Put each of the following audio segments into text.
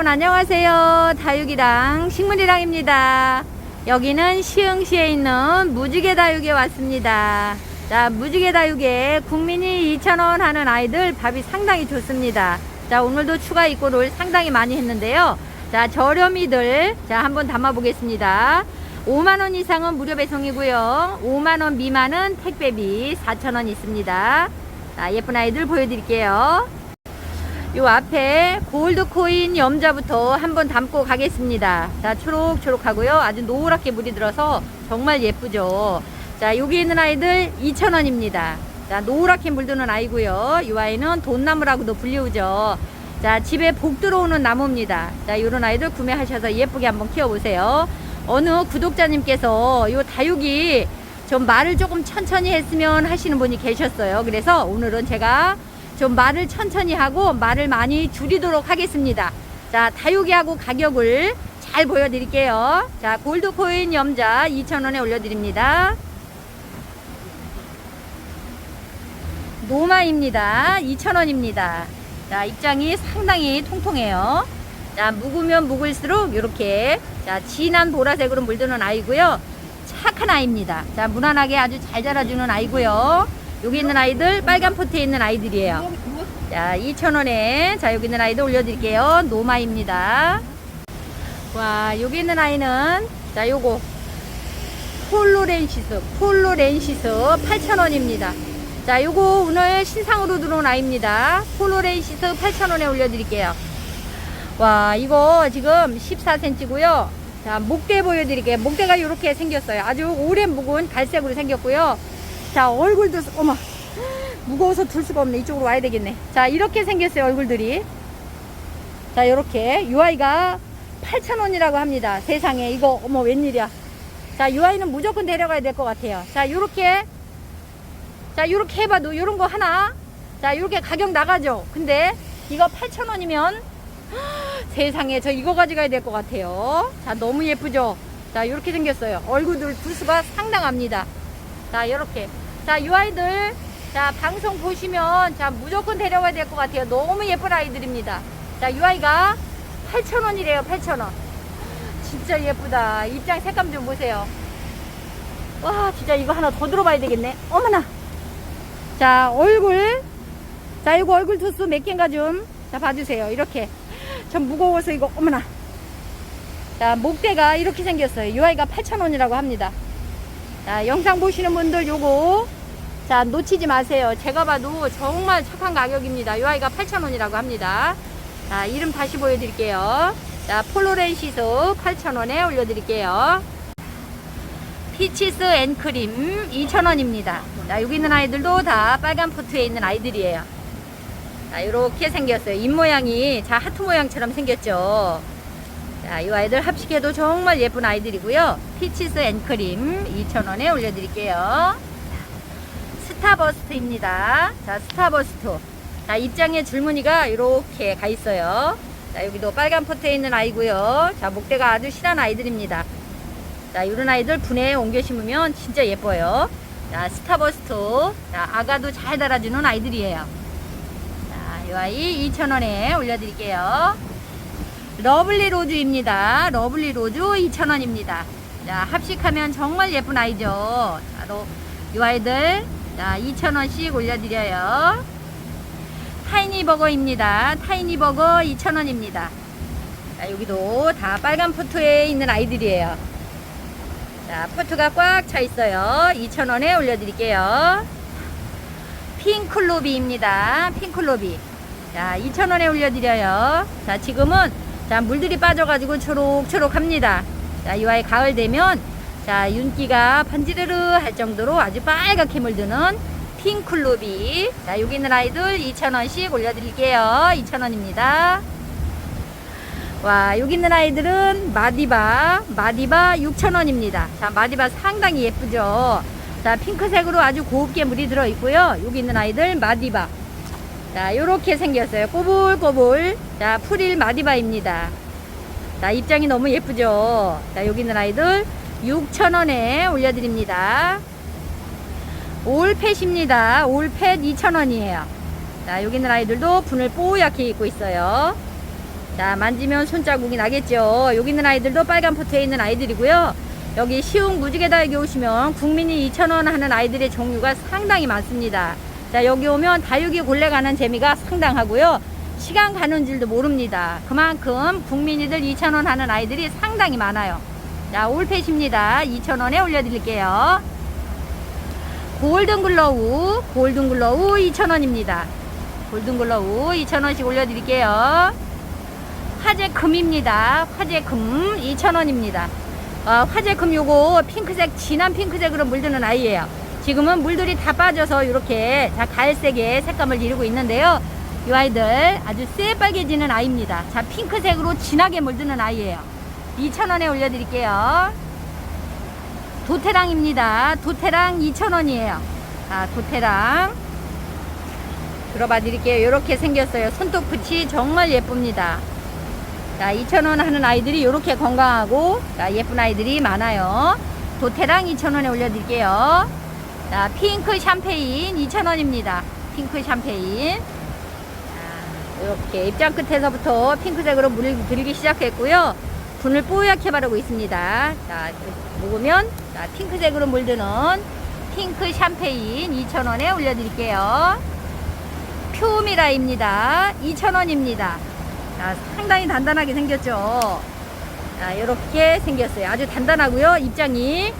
여러분 안녕하세요. 다육이랑 식물이랑입니다. 여기는 시흥시에 있는 무지개 다육에 왔습니다. 자, 무지개 다육에 국민이 2,000원 하는 아이들 밥이 상당히 좋습니다. 자, 오늘도 추가 입고를 상당히 많이 했는데요. 자, 저렴이들 자, 한번 담아 보겠습니다. 5만 원 이상은 무료 배송이고요. 5만 원 미만은 택배비 4천 원 있습니다. 자, 예쁜 아이들 보여드릴게요. 요 앞에 골드 코인 염자부터 한번 담고 가겠습니다. 자, 초록초록하고요. 아주 노랗게 물이 들어서 정말 예쁘죠. 자, 여기 있는 아이들 2,000원입니다. 자, 노랗게 물드는 아이고요. 이 아이는 돈나무라고도 불리우죠. 자, 집에 복 들어오는 나무입니다. 자, 요런 아이들 구매하셔서 예쁘게 한번 키워보세요. 어느 구독자님께서 요 다육이 좀 말을 조금 천천히 했으면 하시는 분이 계셨어요. 그래서 오늘은 제가 좀 말을 천천히 하고 말을 많이 줄이도록 하겠습니다. 자, 다육이하고 가격을 잘 보여드릴게요. 자, 골드코인 염자 2,000원에 올려드립니다. 노마입니다. 2,000원입니다. 자, 입장이 상당히 통통해요. 자, 묵으면 묵을수록 이렇게 자, 진한 보라색으로 물드는 아이고요. 착한 아이입니다. 자, 무난하게 아주 잘 자라주는 아이고요. 여기 있는 아이들 빨간 포트에 있는 아이들이에요. 자, 2,000원에 자, 여기 있는 아이들 올려 드릴게요. 노마입니다. 와, 여기 있는 아이는 자, 요거 폴로렌시스, 폴로렌시스 8,000원입니다. 자, 요거 오늘 신상으로 들어온 아이입니다. 폴로렌시스 8,000원에 올려 드릴게요. 와, 이거 지금 14cm고요. 자, 목대 보여드릴게요. 목대가 이렇게 생겼어요. 아주 오랜 묵은 갈색으로 생겼고요. 자, 얼굴도, 어머, 무거워서 들 수가 없네. 이쪽으로 와야 되겠네. 자, 이렇게 생겼어요, 얼굴들이. 자, 요렇게. 이 아이가 8,000원이라고 합니다. 세상에. 이거, 어머, 웬일이야. 자, 이 아이는 무조건 데려가야 될 것 같아요. 자, 요렇게. 자, 요렇게 해봐도 요런 거 하나. 자, 요렇게 가격 나가죠. 근데 이거 8,000원이면 세상에 저 이거 가져가야 될 것 같아요. 자, 너무 예쁘죠? 자, 요렇게 생겼어요. 얼굴들 두수가 상당합니다. 자, 요렇게. 자, 이 아이들. 자, 방송 보시면 자, 무조건 데려가야 될 것 같아요. 너무 예쁜 아이들입니다. 자, 이 아이가 8,000원이래요. 8,000원. 진짜 예쁘다. 입장 색감 좀 보세요. 와, 진짜 이거 하나 더 들어봐야 되겠네. 어머나. 자, 얼굴. 자, 이거 얼굴 두수 몇 개인가 좀. 자, 봐주세요. 이렇게. 전 무거워서 이거, 어머나. 자, 목대가 이렇게 생겼어요. 이 아이가 8,000원이라고 합니다. 자, 영상 보시는 분들 요거. 자, 놓치지 마세요. 제가 봐도 정말 착한 가격입니다. 이 아이가 8,000원이라고 합니다. 자, 이름 다시 보여드릴게요. 자, 폴로렌시스 8,000원에 올려드릴게요. 피치스 앤크림 2,000원입니다. 자, 여기 있는 아이들도 다 빨간 포트에 있는 아이들이에요. 자, 이렇게 생겼어요. 입 모양이 자, 하트 모양처럼 생겼죠. 자, 이 아이들 합식해도 정말 예쁜 아이들이고요. 피치스 앤크림 2,000원에 올려드릴게요. 스타버스트입니다. 자, 스타버스트. 자, 입장에 줄무늬가 이렇게 가 있어요. 자, 여기도 빨간 포트에 있는 아이고요. 자, 목대가 아주 실한 아이들입니다. 자, 이런 아이들 분해에 옮겨 심으면 진짜 예뻐요. 자, 스타버스트. 자, 아가도 잘 달아주는 아이들이에요. 자, 이 아이 2,000원에 올려드릴게요. 러블리 로즈입니다. 러블리 로즈 2,000원입니다. 자, 합식하면 정말 예쁜 아이죠. 자, 로, 이 아이들. 자, 2,000원씩 올려드려요. 타이니 버거입니다. 타이니 버거 2,000원입니다. 자, 여기도 다 빨간 포트에 있는 아이들이에요. 자, 포트가 꽉 차 있어요. 2,000원에 올려드릴게요. 핑클로비입니다. 핑클로비. 자, 2,000원에 올려드려요. 자, 지금은 자, 물들이 빠져가지고 초록초록합니다. 자, 이 아이 가을 되면 자, 윤기가 반지르르 할 정도로 아주 빨갛게 물드는 핑클로비. 자, 여기 있는 아이들 2,000원씩 올려드릴게요. 2,000원입니다. 와, 여기 있는 아이들은 마디바, 마디바 6,000원입니다. 자, 마디바 상당히 예쁘죠? 자, 핑크색으로 아주 곱게 물이 들어 있고요. 여기 있는 아이들 마디바. 자, 요렇게 생겼어요. 꼬불꼬불. 자, 풀일 마디바입니다. 자, 입장이 너무 예쁘죠? 자, 여기 있는 아이들 6,000원에 올려드립니다. 올펫입니다. 올펫 2,000원이에요. 자, 여기 있는 아이들도 분을 뽀얗게 입고 있어요. 자, 만지면 손자국이 나겠죠. 여기 있는 아이들도 빨간 포트에 있는 아이들이고요. 여기 시흥 무지개다육에 오시면 국민이 2,000원 하는 아이들의 종류가 상당히 많습니다. 자, 여기 오면 다육이 골래 가는 재미가 상당하고요. 시간 가는 줄도 모릅니다. 그만큼 국민이들 2,000원 하는 아이들이 상당히 많아요. 자, 올펫입니다. 2,000원에 올려드릴게요. 골든 글로우, 골든 글로우 2,000원입니다. 골든 글로우 2,000원씩 올려드릴게요. 화재금입니다. 화재금 2,000원입니다. 어, 화재금 요거 핑크색, 진한 핑크색으로 물드는 아이예요. 지금은 물들이 다 빠져서 이렇게 자, 갈색의 색감을 이루고 있는데요. 이 아이들 아주 새빨개지는 아이입니다. 자, 핑크색으로 진하게 물드는 아이예요. 2,000원에 올려드릴게요. 도태랑입니다. 도태랑 2,000원이에요. 아, 도태랑. 들어봐 드릴게요. 이렇게 생겼어요. 손톱끝이 정말 예쁩니다. 자, 2,000원 하는 아이들이 이렇게 건강하고 자, 예쁜 아이들이 많아요. 도태랑 2,000원에 올려드릴게요. 자, 핑크 샴페인 2,000원입니다. 핑크 샴페인. 자, 이렇게 입장 끝에서부터 핑크색으로 물을 들기 시작했고요. 분을 뽀얗게 바르고 있습니다. 자, 먹으면 자, 핑크색으로 물드는 핑크 샴페인 2,000원에 올려드릴게요. 표미라입니다. 2,000원입니다. 자, 상당히 단단하게 생겼죠. 자, 이렇게 생겼어요. 아주 단단하고요. 입장이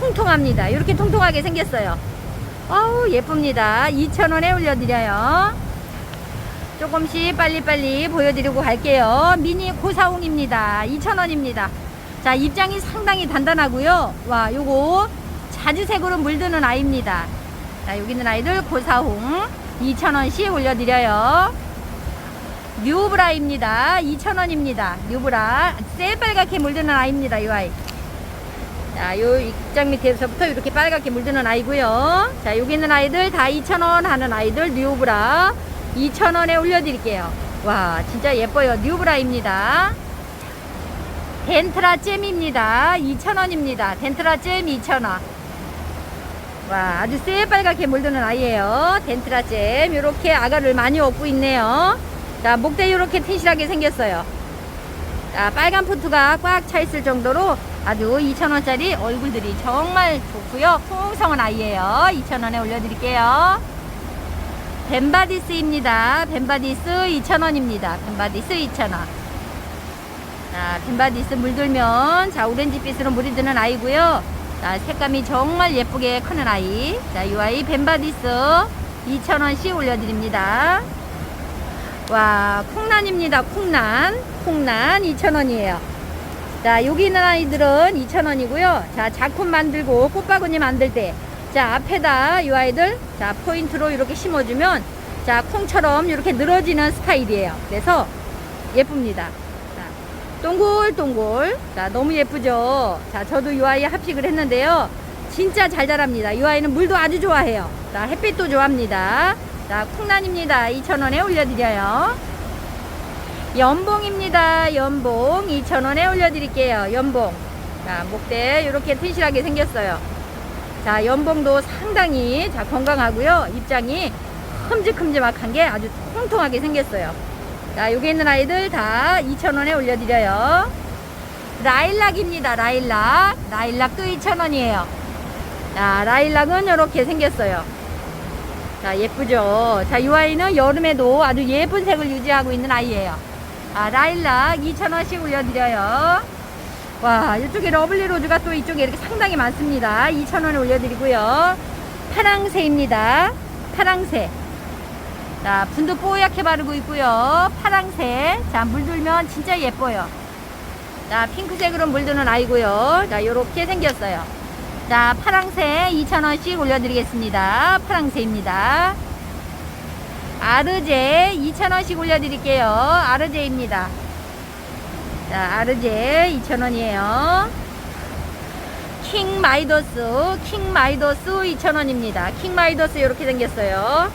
통통합니다. 이렇게 통통하게 생겼어요. 어우, 예쁩니다. 2,000원에 올려드려요. 조금씩 빨리빨리 보여드리고 갈게요. 미니 고사홍입니다. 2,000원입니다. 자, 입장이 상당히 단단하고요. 와, 요거 자주색으로 물드는 아이입니다. 자, 여기 있는 아이들 고사홍 2,000원씩 올려드려요. 뉴브라입니다. 2,000원입니다. 뉴브라. 새빨갛게 물드는 아이입니다. 이 아이. 자, 요 입장 밑에서부터 이렇게 빨갛게 물드는 아이고요. 자, 여기 있는 아이들 다 2,000원 하는 아이들 뉴브라 2,000원에 올려드릴게요. 와, 진짜 예뻐요. 뉴브라입니다. 덴트라 잼입니다. 2,000원입니다. 덴트라 잼 2,000원. 와, 아주 새빨갛게 물드는 아이예요. 덴트라 잼. 이렇게 아가를 많이 얻고 있네요. 자, 목대 이렇게 튼실하게 생겼어요. 자, 빨간 포트가 꽉 차 있을 정도로 아주 2,000원짜리 얼굴들이 정말 좋고요. 풍성한 아이예요. 2,000원에 올려드릴게요. 벤바디스입니다. 벤바디스 2,000원입니다. 벤바디스 2,000원. 자, 벤바디스 물들면 자, 오렌지빛으로 물이 드는 아이고요. 자, 색감이 정말 예쁘게 크는 아이. 자, 이 아이 벤바디스 2,000원씩 올려드립니다. 와, 콩란입니다. 콩란. 콩란 2,000원이에요. 자, 여기 있는 아이들은 2,000원이고요. 자, 작품 만들고 꽃바구니 만들 때. 자, 앞에다 이 아이들, 자, 포인트로 이렇게 심어주면, 자, 콩처럼 이렇게 늘어지는 스타일이에요. 그래서 예쁩니다. 자, 동글동글. 자, 너무 예쁘죠? 자, 저도 이 아이 합식을 했는데요. 진짜 잘 자랍니다. 이 아이는 물도 아주 좋아해요. 자, 햇빛도 좋아합니다. 자, 콩란입니다. 2,000원에 올려드려요. 연봉입니다. 연봉 2,000원에 올려드릴게요. 연봉. 자, 목대 이렇게 튼실하게 생겼어요. 자, 연봉도 상당히 자, 건강하고요. 입장이 큼직큼직한 게 아주 통통하게 생겼어요. 자, 여기 있는 아이들 다 2,000원에 올려드려요. 라일락입니다. 라일락. 라일락도 2,000원이에요. 자, 라일락은 이렇게 생겼어요. 자, 예쁘죠? 자, 이 아이는 여름에도 아주 예쁜 색을 유지하고 있는 아이예요. 아, 라일락 2,000원씩 올려드려요. 와, 이쪽에 러블리 로즈가 또 이쪽에 이렇게 상당히 많습니다. 2,000원에 올려드리고요. 파랑새입니다. 파랑새. 자, 분도 뽀얗게 바르고 있고요. 파랑새. 자, 물들면 진짜 예뻐요. 자, 핑크색으로 물드는 아이고요. 자, 요렇게 생겼어요. 자, 파랑새 2,000원씩 올려드리겠습니다. 파랑새입니다. 아르제 2,000원씩 올려드릴게요. 아르제입니다. 자, 아르제 2,000원이에요. 킹 마이더스, 킹 마이더스 2,000원입니다. 킹 마이더스 이렇게 생겼어요.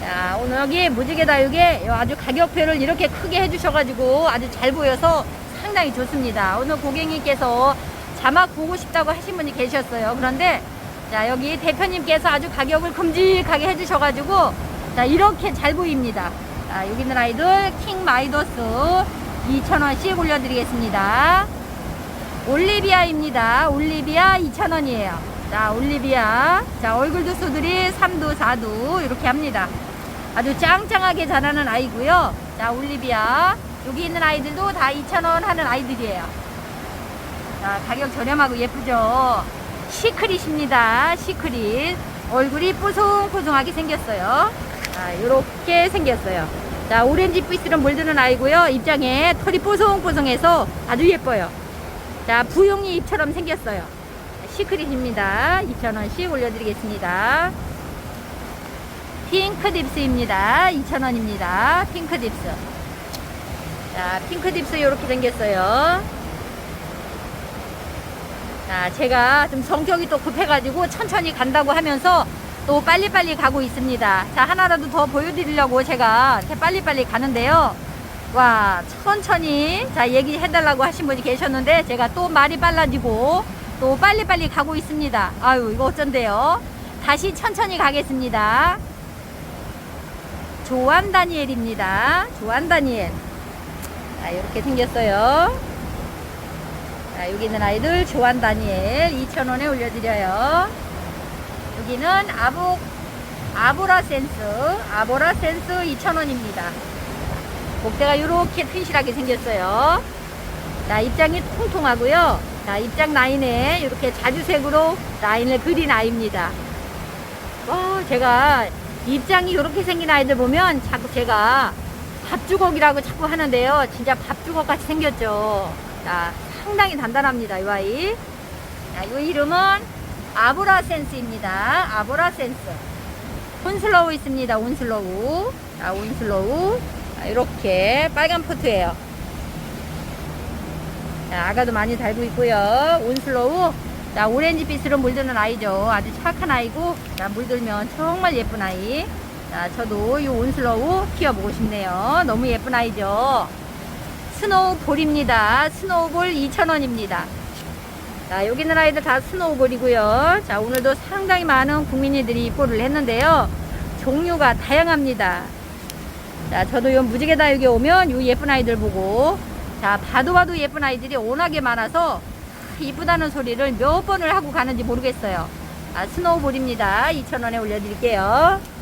자, 오늘 여기 무지개 다육에 아주 가격표를 이렇게 크게 해주셔가지고 아주 잘 보여서 상당히 좋습니다. 오늘 고객님께서 자막 보고 싶다고 하신 분이 계셨어요. 그런데 자, 여기 대표님께서 아주 가격을 큼직하게 해주셔가지고 자, 이렇게 잘 보입니다. 자, 여기 있는 아이들 킹 마이더스 2,000원씩 올려드리겠습니다. 올리비아입니다. 올리비아 2,000원이에요. 자, 올리비아. 자, 얼굴 두수들이 3두, 4두 이렇게 합니다. 아주 짱짱하게 자라는 아이고요. 자, 올리비아. 여기 있는 아이들도 다 2,000원 하는 아이들이에요. 자, 가격 저렴하고 예쁘죠? 시크릿입니다. 시크릿. 얼굴이 뽀송뽀송하게 생겼어요. 자, 요렇게 생겼어요. 자, 오렌지 빛으로 물드는 아이고요. 입장에 털이 뽀송뽀송해서 아주 예뻐요. 자, 부용이 잎처럼 생겼어요. 시크릿입니다. 2,000원씩 올려드리겠습니다. 핑크 딥스입니다. 2,000원입니다. 핑크 딥스. 자, 핑크 딥스 이렇게 생겼어요. 자, 제가 좀 성격이 또 급해가지고 천천히 간다고 하면서 또 빨리빨리 가고 있습니다. 자, 하나라도 더 보여드리려고 제가 이렇게 빨리빨리 가는데요. 와, 천천히, 자, 얘기해달라고 하신 분이 계셨는데, 제가 또 말이 빨라지고, 또 빨리빨리 가고 있습니다. 아유, 이거 어쩐데요? 다시 천천히 가겠습니다. 조안 다니엘입니다. 조안 다니엘. 자, 이렇게 생겼어요. 자, 여기 있는 아이들 조안 다니엘 2,000원에 올려드려요. 여기는 아보, 아보라 센스, 아보라 센스 2,000원입니다. 목대가 이렇게 튼실하게 생겼어요. 자, 입장이 통통하고요. 자, 입장 라인에 이렇게 자주색으로 라인을 그린 아이입니다. 와, 제가 입장이 이렇게 생긴 아이들 보면 자꾸 제가 밥주걱이라고 자꾸 하는데요. 진짜 밥주걱 같이 생겼죠. 자, 상당히 단단합니다. 이 아이. 자, 이 이름은 아보라 센스입니다. 아보라 센스. 온슬로우 있습니다. 온슬로우. 자, 온슬로우. 자, 이렇게 빨간 포트예요. 자, 아가도 많이 달고 있고요. 온슬로우. 자, 오렌지빛으로 물드는 아이죠. 아주 착한 아이고, 자, 물들면 정말 예쁜 아이. 자, 저도 이 온슬로우 키워보고 싶네요. 너무 예쁜 아이죠. 스노우볼입니다. 스노우볼 2,000원입니다. 자, 여기 있는 아이들 다 스노우볼이고요. 자, 오늘도 상당히 많은 국민이들이 입고를 했는데요. 종류가 다양합니다. 자, 저도 요 무지개 다육에 오면 요 예쁜 아이들 보고, 자, 봐도 봐도 예쁜 아이들이 워낙에 많아서 이쁘다는 소리를 몇 번을 하고 가는지 모르겠어요. 아, 스노우볼입니다. 2,000원에 올려드릴게요.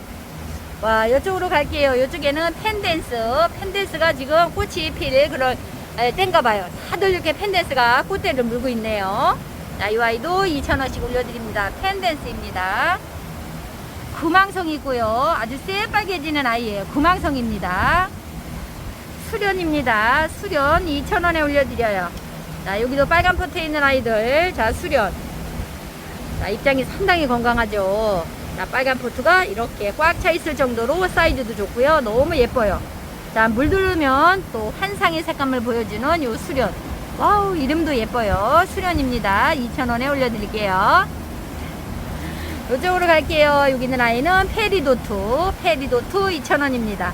와, 이쪽으로 갈게요. 이쪽에는 펜댄스. 펜댄스가 지금 꽃이 필 그런 에, 땐가 봐요. 다들 이렇게 펜댄스가 꽃대를 물고 있네요. 자, 이 아이도 2,000원씩 올려드립니다. 펜댄스입니다. 구망성 있고요. 아주 새빨개지는 아이예요. 구망성입니다. 수련입니다. 수련 2,000원에 올려드려요. 자, 여기도 빨간 포트에 있는 아이들. 자, 수련. 자, 입장이 상당히 건강하죠. 자, 빨간 포트가 이렇게 꽉 차 있을 정도로 사이즈도 좋고요. 너무 예뻐요. 자, 물들으면 또 환상의 색감을 보여주는 요 수련. 와우, 이름도 예뻐요. 수련입니다. 2,000원에 올려드릴게요. 이쪽으로 갈게요. 여기 있는 아이는 페리도트. 페리도트 2,000원입니다.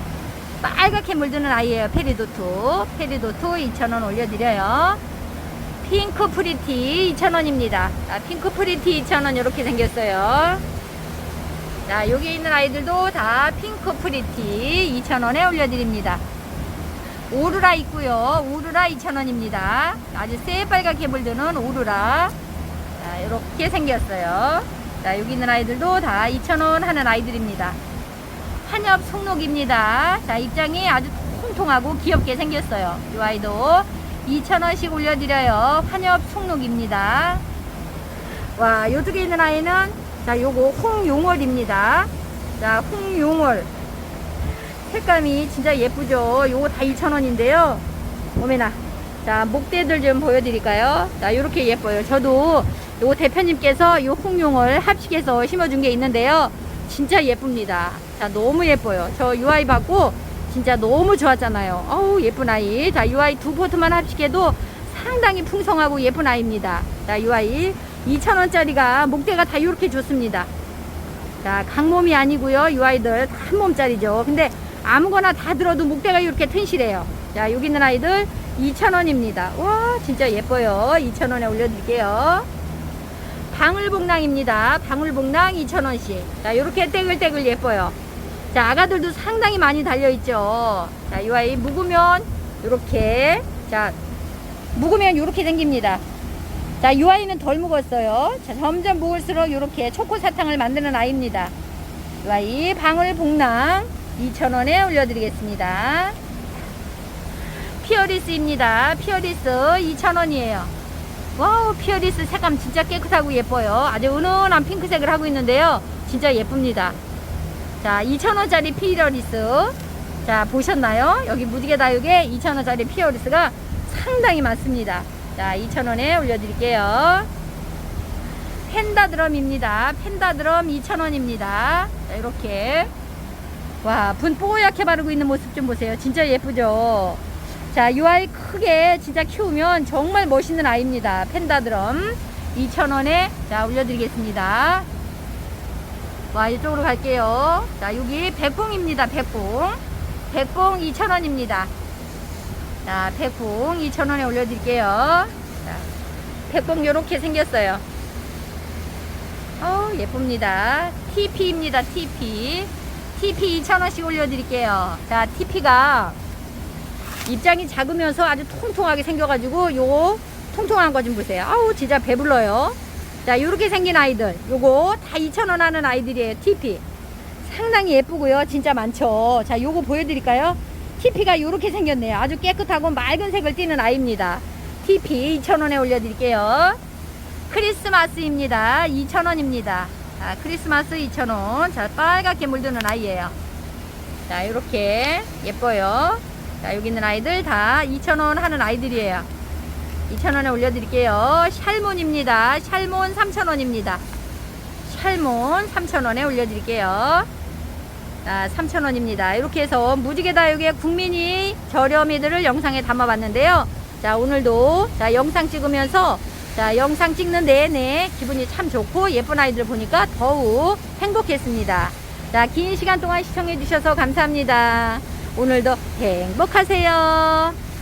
빨갛게 물드는 아이예요. 페리도트. 페리도트 2,000원 올려드려요. 핑크 프리티 2,000원입니다. 자, 핑크 프리티 2,000원 이렇게 생겼어요. 자, 여기 있는 아이들도 다 핑크 프리티 2,000원에 올려드립니다. 오르라 있고요. 오르라 2,000원입니다. 아주 새빨갛게 물드는 오르라. 자, 이렇게 생겼어요. 자, 여기 있는 아이들도 다 2,000원 하는 아이들입니다. 한엽 송록입니다. 자, 입장이 아주 통통하고 귀엽게 생겼어요. 이 아이도 2,000원씩 올려드려요. 한엽 송록입니다. 와, 요쪽에 있는 아이는 자, 요거 홍용월입니다. 자, 홍용월. 색감이 진짜 예쁘죠? 요거 다 2,000원인데요. 오메나. 자, 목대들 좀 보여드릴까요? 자, 요렇게 예뻐요. 저도 요 대표님께서 요 홍용을 합식해서 심어준 게 있는데요. 진짜 예쁩니다. 자, 너무 예뻐요. 저 UI 받고 진짜 너무 좋았잖아요. 어우, 예쁜 아이. 자, UI 두 포트만 합식해도 상당히 풍성하고 예쁜 아이입니다. 자, UI 2,000원짜리가 목대가 다 이렇게 좋습니다. 자, 강몸이 아니고요. 이 아이들 다 한 몸짜리죠. 근데 아무거나 다 들어도 목대가 이렇게 튼실해요. 자, 여기 있는 아이들 2,000원입니다. 와, 진짜 예뻐요. 2,000원에 올려드릴게요. 방울복랑입니다. 방울복랑 2,000원씩. 자, 요렇게 떼글떼글 예뻐요. 자, 아가들도 상당히 많이 달려있죠. 자, 이 아이 묵으면 요렇게. 자, 묵으면 요렇게 생깁니다. 자, 이 아이는 덜 묵었어요. 자, 점점 묵을수록 요렇게 초코 사탕을 만드는 아이입니다. 이 아이 방울 복랑 2,000원에 올려드리겠습니다. 피어리스입니다. 피어리스 2,000원이에요. 와우, 피어리스 색감 진짜 깨끗하고 예뻐요. 아주 은은한 핑크색을 하고 있는데요. 진짜 예쁩니다. 자, 2,000원짜리 피어리스. 자, 보셨나요? 여기 무지개 다육에 2,000원짜리 피어리스가 상당히 많습니다. 자, 2,000원에 올려드릴게요. 펜다 드럼입니다. 펜다 드럼 2,000원입니다. 자, 이렇게. 와, 분 뽀얗게 바르고 있는 모습 좀 보세요. 진짜 예쁘죠? 자, 이 아이 크게 진짜 키우면 정말 멋있는 아이입니다. 펜다 드럼 2,000원에 자, 올려드리겠습니다. 와, 이쪽으로 갈게요. 자, 여기 백봉입니다. 백봉. 백봉 2,000원입니다. 자, 백봉 2,000원에 올려드릴게요. 자, 백봉 요렇게 생겼어요. 어 예쁩니다. TP입니다. TP. TP 2,000원씩 올려드릴게요. 자, TP가 입장이 작으면서 아주 통통하게 생겨가지고 요 통통한 거 좀 보세요. 아우, 진짜 배불러요. 자, 요렇게 생긴 아이들. 요거 다 2,000원 하는 아이들이에요. TP. 상당히 예쁘고요. 진짜 많죠. 자, 요거 보여드릴까요? TP가 요렇게 생겼네요. 아주 깨끗하고 맑은 색을 띠는 아이입니다. TP 2,000원에 올려드릴게요. 크리스마스입니다. 2,000원입니다. 자, 크리스마스 2,000원. 자, 빨갛게 물드는 아이예요. 자, 요렇게 예뻐요. 자, 여기 있는 아이들 다 2,000원 하는 아이들이에요. 2,000원에 올려드릴게요. 샬몬입니다. 샬몬 3,000원입니다. 샬몬 3,000원에 올려드릴게요. 자, 3,000원입니다. 이렇게 해서 무지개 다육의 국민이 저렴이들을 영상에 담아봤는데요. 자, 오늘도 자, 영상 찍으면서 자, 영상 찍는 내내 기분이 참 좋고 예쁜 아이들 보니까 더욱 행복했습니다. 자, 긴 시간 동안 시청해 주셔서 감사합니다. 오늘도 행복하세요.